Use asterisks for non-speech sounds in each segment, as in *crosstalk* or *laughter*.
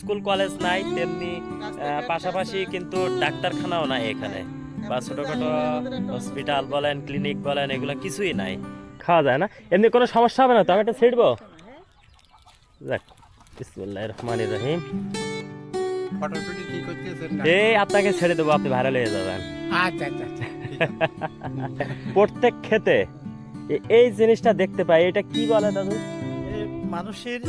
School college নাই তেমনি পাশাপাশি কিন্তু ডাক্তারখানাও নাই এখানে। বা ছোটখাটো হসপিটাল বলেন ক্লিনিক বলেন এগুলো কিছুই নাই। খাওয়া যায় না। এমনি কোনো সমস্যা হবে না তো? আমি একটা ছিটবো যাক বিসমুল্লাহ রহমান রহিম। এই আপনাকে ছেড়ে দেবো আপনি ভাইরাল হয়ে যাবেন। আচ্ছা আচ্ছা আচ্ছা প্রত্যেক ক্ষেতে এই জিনিসটা দেখতে পাই। এটা কি বলে দাদু? মানুষের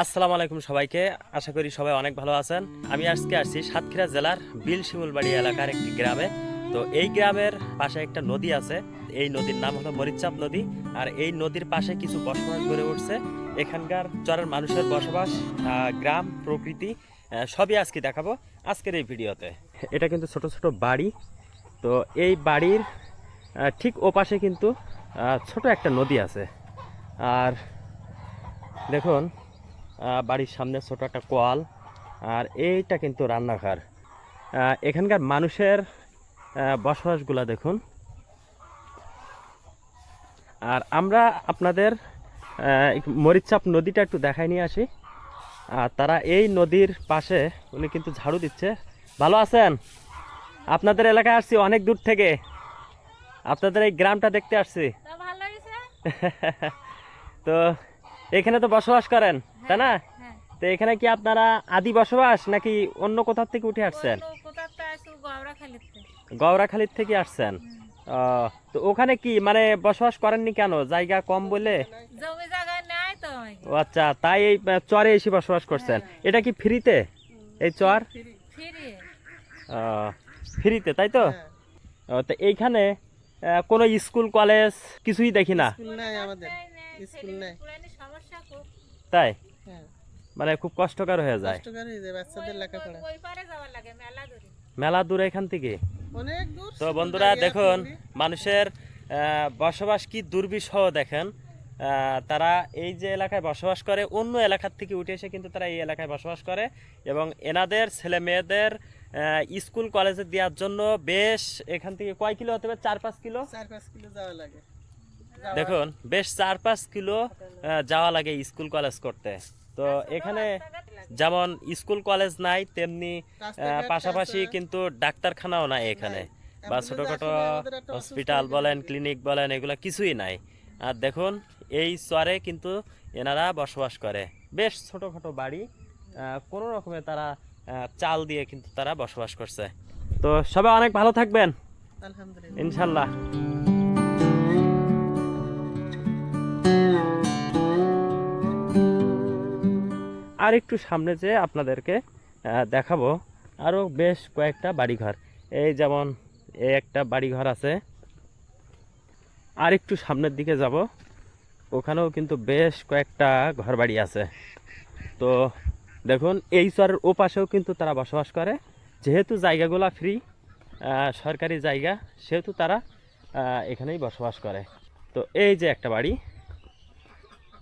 আসসালামু আলাইকুম সবাইকে। আশা করি সবাই অনেক ভালো আছেন। আমি আজকে আসছি সাতক্ষীরা জেলার বিল শিমুলবাড়ি এলাকার একটি গ্রামে। তো এই গ্রামের পাশে একটা নদী আছে। এই নদীর নাম হলো মরিচাপ নদী। আর এই নদীর পাশে কিছু বসবাস গড়ে উঠছে। এখানকার চরের মানুষের বসবাস গ্রাম প্রকৃতি সবই আজকে দেখাবো আজকের এই ভিডিওতে। এটা কিন্তু ছোট ছোট বাড়ি। তো এই বাড়ির ঠিক ওপাশে কিন্তু আহ, ছোট একটা নদী আছে। আর দেখুন বাড়ির সামনে ছোট একটা কোয়াল আর এইটা কিন্তু রান্নাঘর। এখানকার মানুষের বসবাসগুলা দেখুন। আর আমরা আপনাদের মরিচাপ নদীটা একটু দেখাই নিয়ে আসি। আর তারা এই নদীর পাশে উনি কিন্তু ঝাড়ু দিচ্ছে। ভালো আছেন? আপনাদের এলাকায় আসছি অনেক দূর থেকে। আপনাদের এই গ্রামটা দেখতে আসছি। *laughs* তো এখানে তো বসবাস করেন। তাই না? হ্যাঁ। তো এখানে কি আপনারা আদি বসবাস নাকি অন্য কোথাও থেকে উঠে আসছেন? গৌরাখালীর থেকে আসছেন। তো ওখানে কি মানে বসবাস করেননি কেন? জায়গা কম বলে আচ্ছা তাই এই চরে এসে বসবাস করছেন। এটা কি ফ্রিতে? এই চর? ফিরে ফ্রিতে। তাই তো? ও, তো এইখানে আহ, কোনো স্কুল কলেজ কিছুই দেখি না? তাই? হ্যাঁ মানে খুব কষ্টকর হয়ে যায়। কষ্টকর হয়ে যায় বাচ্চাদের লেখাপড়া। ওই- ওই পারে যাওয়ার লাগে মেলা দূরে। মেলা দূর এখান থেকে। অনেক দূর তো বন্ধুরা দেখুন মানুষের বসবাস কি দুর্বিষহ দেখেন। তারা এই যে এলাকায় বসবাস করে অন্য এলাকার থেকে উঠে এসে কিন্তু তারা এই এলাকায় বসবাস করে। এবং এনাদের ছেলে মেয়েদের আহ, স্কুল কলেজে দেওয়ার জন্য বেশ এখান থেকে কয় কিলো হতে পারে? চার পাঁচ কিলো? চার পাঁচ কিলো যাওয়া লাগে। দেখুন বেশ চার পাঁচ কিলো যাওয়া লাগে স্কুল কলেজ করতে। তো এখানে যেমন স্কুল কলেজ নাই তেমনি পাশাপাশি কিন্তু ডাক্তারখানাও নাই এখানে। বা ছোটখাটো হসপিটাল বলেন ক্লিনিক বলেন এগুলো কিছুই নাই। আর দেখুন এই চরে কিন্তু এনারা বসবাস করে। বেশ ছোটখাটো বাড়ি কোনো রকমে তারা চাল দিয়ে কিন্তু তারা বসবাস করছে। তো সবাই অনেক ভালো থাকবেন। আলহামদুলিল্লাহ। ইনশাল্লাহ। আর একটু সামনে যেয়ে আপনাদেরকে দেখাবো আরও বেশ কয়েকটা বাড়িঘর। এই যেমন এই একটা বাড়িঘর আছে। আর একটু সামনের দিকে যাব। ওখানেও কিন্তু বেশ কয়েকটা ঘরবাড়ি আছে। তো দেখুন, এই চরের ওপাশেও কিন্তু তারা বসবাস করে। যেহেতু জায়গাগুলো ফ্রি সরকারি জায়গা, সেহেতু তারা এখানেই বসবাস করে। তো এই যে একটা বাড়ি,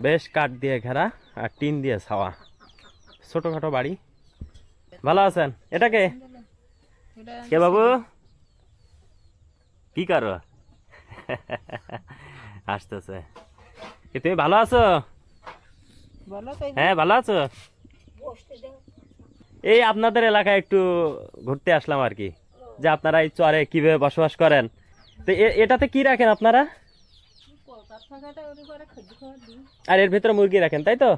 বেশ কাঠ দিয়ে ঘেরা আর টিন দিয়ে ছাওয়া। ছোটোখাটো বাড়ি। ভালো আছেন? এটাকে কে? কে বাবু? কি করো? আসতেছে। তুমি ভালো আছো? হ্যাঁ ভালো আছো? এই আপনাদের এলাকায় একটু ঘুরতে আসলাম আর কি। যে আপনারা এই চরে কীভাবে বসবাস করেন? তো এটাতে কি রাখেন আপনারা? আর এর ভেতরে মুরগি রাখেন তাই তো?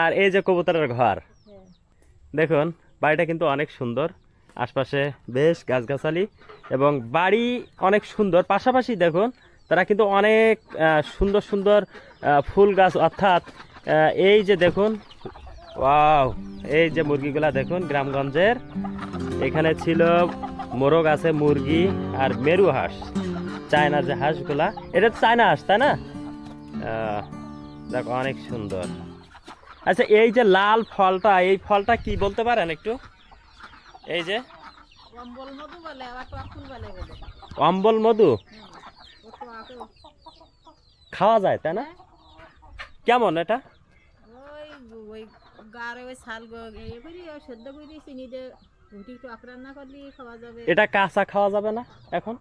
আর এই যে কবুতরের ঘর। দেখুন বাড়িটা কিন্তু অনেক সুন্দর। আশপাশে বেশ গাছগাছালি এবং বাড়ি অনেক সুন্দর। পাশাপাশি দেখুন তারা কিন্তু অনেক সুন্দর সুন্দর ফুল গাছ অর্থাৎ এই যে দেখুন ওয়াও এই যে মুরগিগুলা দেখুন গ্রামগঞ্জের। এখানে ছিল মোরগ আছে মুরগি আর মেরু হাঁস চায়না যে হাঁসগুলা। এটা তো চায়না হাঁস তাই না? দেখো অনেক সুন্দর। আচ্ছা এই যে লাল ফলটা, এই ফলটা কি বলতে পারেন একটু? এই যে? অম্বল মধু? খাওয়া যায়, তাই না? কেমন এটা? এটা কাঁচা খাওয়া যাবে না এখন?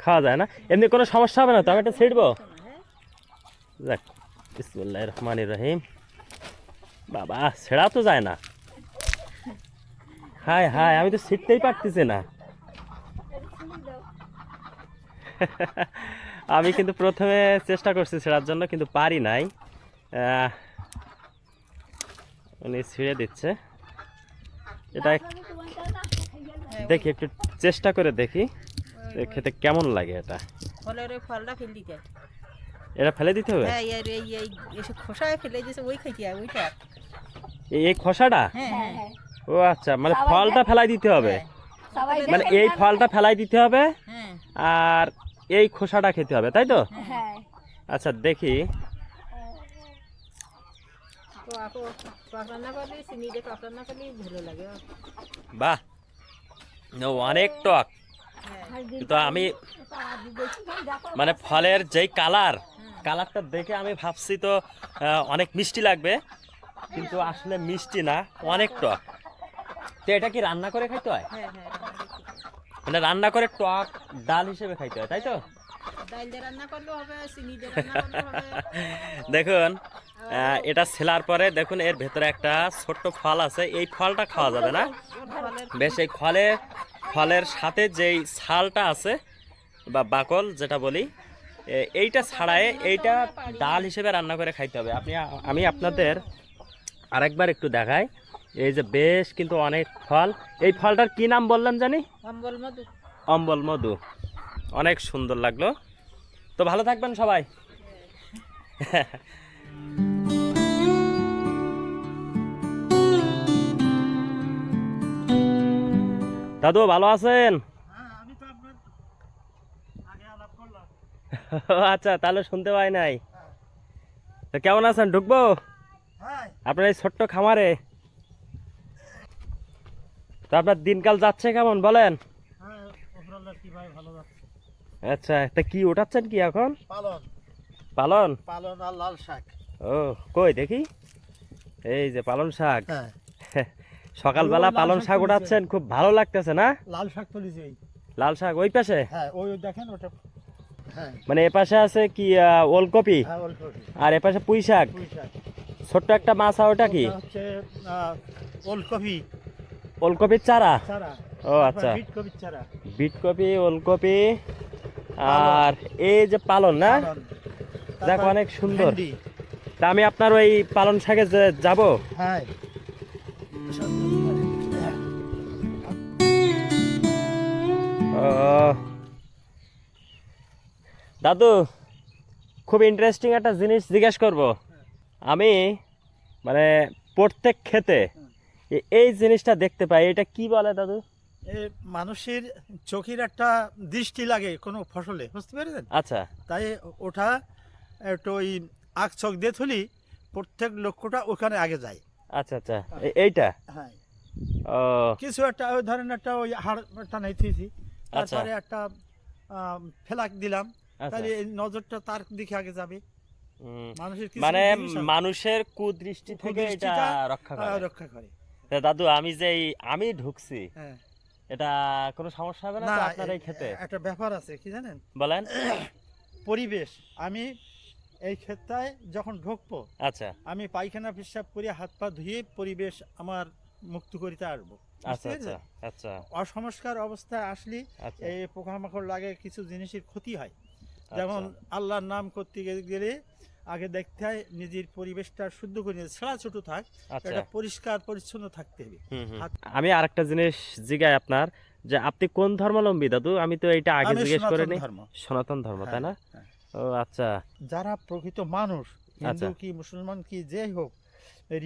খাওয়া যায় না? এমনি কোনো সমস্যা হবে না তো? আমি একটা ছিটবো যাক বিসমুল্লাহ রহমান রহিম। বাবা, ছেঁড়া তো যায় না। হায় হায়, আমি তো ছিটতেই পারতেছি না। *laughs* আমি কিন্তু প্রথমে চেষ্টা করছি ছেড়ার জন্য, কিন্তু পারি নাই। উনি ছিঁড়ে দিচ্ছে। এটা দেখি, একটু চেষ্টা করে দেখি খেতে কেমন লাগে এটা। ফলের ফলটা ফেল দিতে। এটা ফেলে দিতে হবে? হ্যাঁ এই এই এই এসব খোসায় ফেলে দিয়েছে ওই খাইতে হয় ওইটা। এই- এই খোসাটা? হ্যাঁ হ্যাঁ। ও আচ্ছা মানে ফলটা ফেলাই দিতে হবে? মানে এই ফলটা ফেলাই দিতে হবে হ্যাঁ। আর এই খোসাটা খেতে হবে তাই তো? হ্যাঁ। আচ্ছা দেখি। তো আপু টক রান্না করলে চিনি দিয়ে টক রান্না করলে ভালো লাগে বাহ। অনেক টক। কিন্তু আমি মানে ফলের যেই কালার কালারটা দেখে আমি ভাবছি তো অনেক মিষ্টি লাগবে কিন্তু আসলে মিষ্টি না অনেক টক। তো এটা কি রান্না করে খাইতে হয়। মানে রান্না করে টক ডাল হিসেবে খাইতে হয় তাই তো? *laughs* দেখুন এটা ছেলার পরে দেখুন এর ভেতরে একটা ছোট্ট ফল আছে এই ফলটা খাওয়া যাবে না? বেশ এই ফলে ফলের সাথে যেই ছালটা আছে বা বাকল যেটা বলি এইটা ছাড়ায় এইটা ডাল হিসেবে রান্না করে খাইতে হবে। আপনি আমি আপনাদের আরেকবার একটু দেখাই। এই যে বেশ কিন্তু অনেক ফল। এই ফলটার কি নাম বললেন জানি? অম্বল মধু। অম্বল মধু। অনেক সুন্দর লাগল। তো ভালো থাকবেন সবাই। দাদু ভালো আছেন হ্যাঁ আমি তো আপনার আগে আলাপ করলাম *laughs* আচ্ছা তাহলে শুনতে পাই নাই। তো কেমন আছেন ঢুকবো? আপনার এই ছোট্ট খামারে? তো আপনার দিনকাল যাচ্ছে কেমন বলেন? হ্যাঁ আচ্ছা তা কি ওঠাচ্ছেন কি এখন? পালন। পালন? পালন আর লাল শাক। ও কই দেখি। এই যে পালন শাক। হ্যাঁ। *laughs* সকালবেলা পালন শাক। উঠাচ্ছেন খুব ভালো লাগতেছে না? লাল শাক ওই লাল শাক ওই পাশে? হ্যাঁ ওই দেখেন ওটা মানে এ পাশে আছে কি ওলকপি? হ্যাঁ আর এ পাশে পুঁই শাক? ছোট্ট একটা মাছা ওটা কি? ওটা আহ, ওলকপি। ওলকপির চারা? ও আচ্ছা। বিট কপির চারা। বিট কপি ওলকপি আর এই যে পালন না। যাক অনেক সুন্দর। তা আমি আপনার ওই পালন শাকে যাব? হ্যাঁ। ও, দাদু খুব ইন্টারেস্টিং একটা জিনিস জিজ্ঞেস করব। আমি মানে প্রত্যেক খেতে এ- এই জিনিসটা দেখতে পাই এটা কি বলে দাদু? এ মানুষের চোখের একটা দৃষ্টি লাগে কোনো ফসলে বুঝতে পেরেছেন? আচ্ছা। তাই ওটা একটু ওই আখ চোখ দিয়ে থলি প্রত্যেক লক্ষ্যটা ওখানে আগে যায়। আচ্ছা আচ্ছা। এইটা? হ্যাঁ। কিছু একটা ওই ধরেন একটা ওই হাড় টানাই থুইছি আচ্ছা। তারপরে একটা ফেলাক দিলাম তাহলে নজরটা তার দিকে আগে যাবে। মানুষের মানে মানুষের কুদৃষ্টি থেকে এটা রক্ষা করে। রক্ষা করে। দাদু আমি যে আমি ঢুকছি হ্যাঁ। এটা কোনো সমস্যা হবে না আপনার এই খেতে একটা ব্যাপার আছে কি জানেন? বলেন। *coughs* পরিবেশ। আমি এই ক্ষেত্রায় যখন ঢুকবো আচ্ছা। আমি পায়খানা পেশাব করে হাত পা ধুয়ে পরিবেশ আমার মুক্ত করিতে আসব। আচ্ছা আচ্ছা আচ্ছা। অসংস্কার অবস্থায় আসলে আচ্ছা। এই পোকামাকড় লাগে কিছু জিনিসের ক্ষতি হয়। যেমন আল্লাহর নাম করতে গেলে আগে দেখতে হয় নিজের পরিবেশটা শুদ্ধ করে নিতে ছাড়া ছোট থাক আচ্ছা। এটা পরিষ্কার পরিচ্ছন্ন থাকতে হবে। আমি আরেকটা জিনিস জিগাই আপনার যে আপনি কোন ধর্মাবলম্বী দাদু? আমি তো এটা আগে জিজ্ঞেস করে সনাতন ধর্ম। সনাতন ধর্ম তাই না? হ্যাঁ, হ্যাঁ। ও আচ্ছা। যারা প্রকৃত মানুষ হিন্দু আচ্ছা। কি মুসলমান কি যে হোক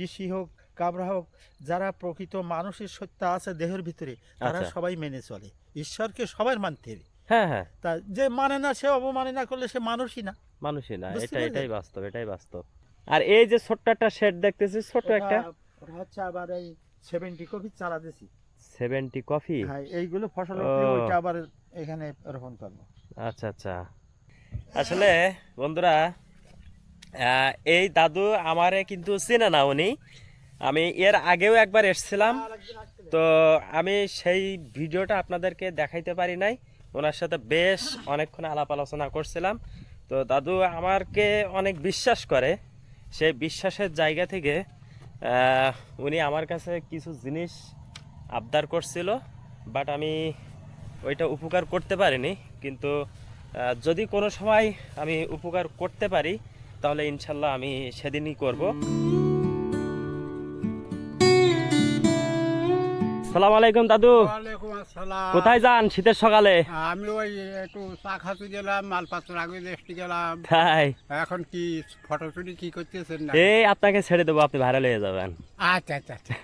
ঋষি হোক কাবরা হোক যারা প্রকৃত মানুষের সত্তা আছে দেহের ভিতরে তারা আচ্ছা। সবাই মেনে চলে। ঈশ্বরকে সবার মানতে হবে। হ্যাঁ হ্যাঁ। তা যে মানে না সে অবমাননা করলে সে মানুষই না। মানুষই না এটা এটাই বাস্তব এটাই বাস্তব। আর এই যে ছোট্ট একটা শেড দেখতেছি ছোট্ট একটা। ওটা- হচ্ছে আবার এই সেভেন্টি কপি চারা দিছি সেভেন্টি কফি হ্যাঁ এইগুলো ফসল ওইটা আবার এখানে রোপণ করব। আচ্ছা আচ্ছা। আসলে বন্ধুরা এই দাদু আমারে কিন্তু চেনে না উনি। আমি এর আগেও একবার এসেছিলাম। তো আমি সেই ভিডিওটা আপনাদেরকে দেখাইতে পারি নাই। ওনার সাথে বেশ অনেকক্ষণ আলাপ আলোচনা করছিলাম। তো দাদু আমাকে অনেক বিশ্বাস করে। সেই বিশ্বাসের জায়গা থেকে উনি আমার কাছে কিছু জিনিস আবদার করছিল বাট আমি ওইটা উপকার করতে পারিনি। কিন্তু যদি কোনো সময় আমি উপকার করতে পারি, তাহলে ইনশাল্লাহ আমি সেদিনই করব। সালাম আলাইকুম দাদু। কোথায় যান শীতের সকালে? আমি ওই একটু চা খাতে গেলাম মালপাত্র আগে দেশটি গেলাম। তাই? এখন কি ফটো চুরি কি করতেছেন না? এই আপনাকে ছেড়ে দেবো আপনি ভাইরাল হয়ে যাবেন। আচ্ছা আচ্ছা আচ্ছা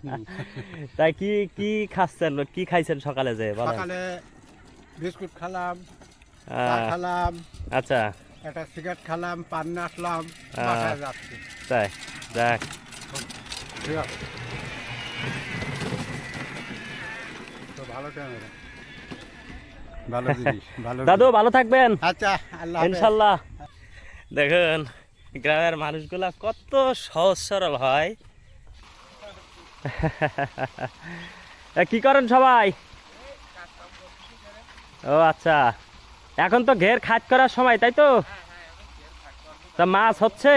*laughs* তাই কি কি খাচ্ছেন? কি খাইছেন সকালে যে বলেন। সকালে বিস্কুট খালাম খালাম আচ্ছা। একটা সিগারেট খালাম পান আসলাম তাই যাক। ঠিক আছে। তো ভালো ক্যামেরা ভালো জিনিস *laughs* ভালো দাদু ভালো থাকবেন। আচ্ছা আল্লাহ ইনশাল্লাহ। দেখুন গ্রামের মানুষগুলা কত সহজ সরল হয়। *laughs* কি করেন সবাই? ও আচ্ছা। এখন তো ঘের খাট করার সময় তাই তো? তা মাছ হচ্ছে?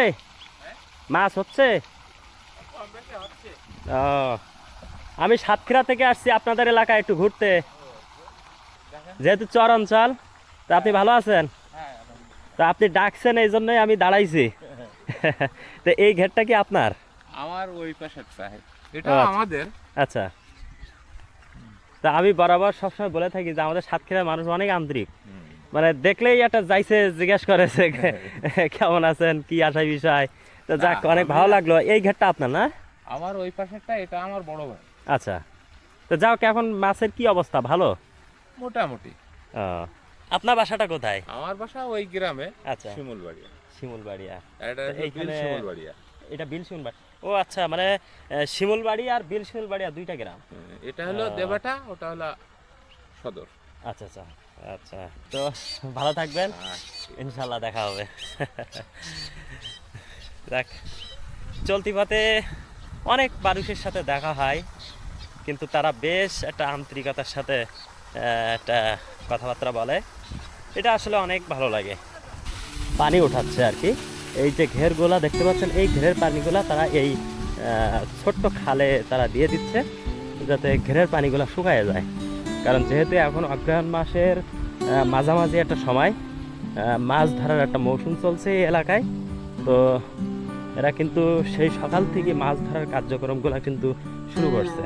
মাছ হচ্ছে? ও আমি সাতক্ষীরা থেকে আসছি আপনাদের এলাকায় একটু ঘুরতে। যেহেতু চর অঞ্চল তা আপনি ভালো আছেন? তা আপনি ডাকছেন এই জন্যই আমি দাঁড়াইছি। *laughs* তো এই ঘেরটা কি আপনার? আমার ওই চাই এটা আচ্ছা। আমাদের। আচ্ছা। তা আমি বরাবর সবসময় বলে থাকি যে আমাদের সাতক্ষীরার মানুষ অনেক আন্তরিক। মানে দেখলেই একটা যাইছে জিজ্ঞেস করেছে *laughs* কেমন আছেন কি আশায় বিষয়? তো যাক অনেক ভালো লাগল। এই ঘেরটা আপনার না? আমার ওই পাশেরটা এটা আমার বড় ভাই। আচ্ছা। তো যাও এখন মাছের কি অবস্থা? ভালো? মোটামুটি। আপনার বাসাটা কোথায়? আমার বাসা ওই গ্রামে আচ্ছা। শিমুলবাড়িয়া। শিমুলবাড়িয়া। শিমুলবাড়িয়া। এটা বিল শিমুলবাড়ি ও আচ্ছা মানে শিমুলবাড়ি আর বিল শিমুলবাড়িয়া দুইটা গ্রাম। এটা হলো দেবাটা ওটা হলো সদর। আচ্ছা আচ্ছা আচ্ছা। তো ভালো থাকবেন। আচ্ছা। ইনশাল্লাহ দেখা হবে। দেখ চলতি পথে অনেক মানুষের সাথে দেখা হয়। কিন্তু তারা বেশ একটা আন্তরিকতার সাথে একটা কথাবার্তা বলে। এটা আসলে অনেক ভালো লাগে। পানি উঠাচ্ছে আর কি। এই যে ঘেরগুলা দেখতে পাচ্ছেন, এই ঘেরের পানিগুলা তারা এই ছোট্ট খালে তারা দিয়ে দিচ্ছে, যাতে ঘেরের পানিগুলা শুকায় যায়। কারণ যেহেতু এখন অগ্রহায়ণ মাসের মাঝামাঝি একটা সময় মাছ ধরার একটা মৌসুম চলছে এই এলাকায়, তো এরা কিন্তু সেই সকাল থেকে মাছ ধরার কার্যক্রমগুলো কিন্তু শুরু করছে।